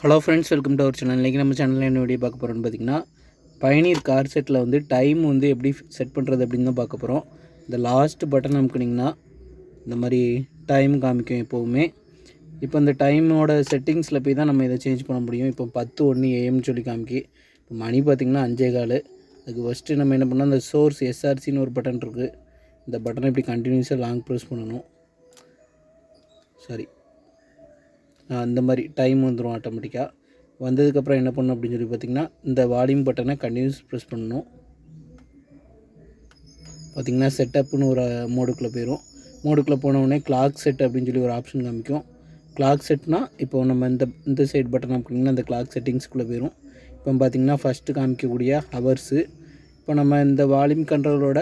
Hello friends welcome to our channel இன்றைக்கி நம்ம சேனலில் என்ன வீடியோ பார்க்க போகிறோம்னு பார்த்தீங்கன்னா பயணியர் கார் செட்டில் வந்து டைம் வந்து எப்படி செட் பண்ணுறது அப்படின்னு தான் பார்க்க போகிறோம் இந்த லாஸ்ட் பட்டன் அமுக்குனிங்கன்னா இந்த மாதிரி டைம் காமிக்கும் எப்போவுமே. இப்போ இந்த டைமோட செட்டிங்ஸில் போய் தான் நம்ம இதை சேஞ்ச் பண்ண முடியும். இப்போ பத்து ஒன்று ஏஎம்னு சொல்லி காமிக்கி. இப்போ மணி பார்த்திங்கன்னா அஞ்சே கால். அதுக்கு ஃபஸ்ட்டு நம்ம என்ன பண்ணால் அந்த சோர்ஸ் எஸ்ஆர்சின்னு ஒரு பட்டன் இருக்குது இந்த பட்டனை இப்படி கண்டினியூஸாக லாங் ப்ரெஸ் பண்ணணும். சாரி அந்த மாதிரி டைம் வந்துடும் ஆட்டோமேட்டிக்காக வந்ததுக்கப்புறம் என்ன பண்ணணும் அப்படின்னு சொல்லி பார்த்தீங்கன்னா இந்த வால்யூம் பட்டனை கண்டினியூஸ் ப்ரெஸ் பண்ணணும். பார்த்திங்கன்னா செட்டப்னு ஒரு மோடுக்குள்ளே போயிடும் மோடுக்குள்ளே போனவுடனே கிளாக் செட் அப்படின்னு சொல்லி ஒரு ஆப்ஷன் காமிக்கும். கிளாக் செட்னா இப்போ நம்ம இந்த இந்த சைடு பட்டன் அப்படிங்கன்னா இந்த கிளாக் செட்டிங்ஸ்குள்ளே போயிடும் இப்போ பார்த்திங்கன்னா ஃபஸ்ட்டு காமிக்கக்கூடிய ஹவர்ஸு இப்போ நம்ம இந்த வால்யூம் கண்ட்ரோலோட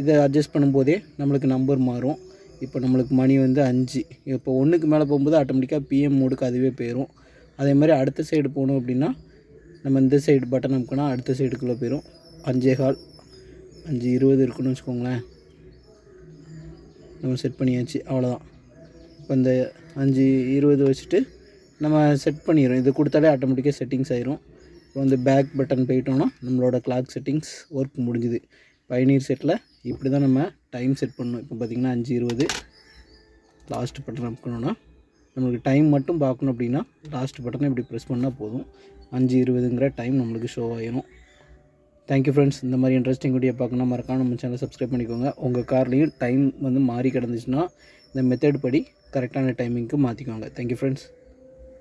இதை அட்ஜஸ்ட் பண்ணும்போதே நம்மளுக்கு நம்பர் மாறும். இப்போ நம்மளுக்கு மணி வந்து அஞ்சு. இப்போ ஒன்றுக்கு மேலே போகும்போது ஆட்டோமேட்டிக்காக பிஎம் மோடுக்கு அதுவே போயிடும் அதே மாதிரி அடுத்த சைடு போகணும் அப்படின்னா நம்ம இந்த சைடு பட்டன் அமுக்கினா அடுத்த சைடுக்குள்ளே போயிடும் அஞ்சே கால் அஞ்சு இருபது இருக்குன்னு வச்சுக்கோங்களேன். நம்ம செட் பண்ணியாச்சு அவ்வளோதான் இப்போ இந்த அஞ்சு இருபது வச்சுட்டு நம்ம செட் பண்ணிடுறோம். இது கொடுத்தாலே ஆட்டோமேட்டிக்காக செட்டிங்ஸ் ஆயிரும். இப்போ வந்து பேக் பட்டன் போயிட்டோம்னா நம்மளோட கிளாக் செட்டிங்ஸ் ஒர்க் முடிஞ்சுது. பயனீர் செட்டில் இப்படி தான் நம்ம டைம் செட் பண்ணணும். இப்போ பார்த்திங்கன்னா அஞ்சு இருபது. லாஸ்ட் பட்டன் அமுக்கணும்னா நம்மளுக்கு டைம் மட்டும் பார்க்கணும் அப்படின்னா லாஸ்ட் பட்டனை இப்படி ப்ரெஸ் பண்ணால் போதும். அஞ்சு இருபதுங்கிற டைம் நம்மளுக்கு ஷோ ஆகிடும் தேங்க்யூ ஃப்ரெண்ட்ஸ் இந்த மாதிரி இன்ட்ரெஸ்டிங் வீடியோ பார்க்கணும் மறக்காம நம்ம சேனல் சப்ஸ்கிரைப் பண்ணிக்கோங்க. உங்கள் கார்லேயும் டைம் வந்து மாறி கிடந்துச்சுன்னா இந்த மெத்தட் படி கரெக்டான டைமிங்க்கு மாற்றிக்கோங்க தேங்க்யூ ஃப்ரெண்ட்ஸ்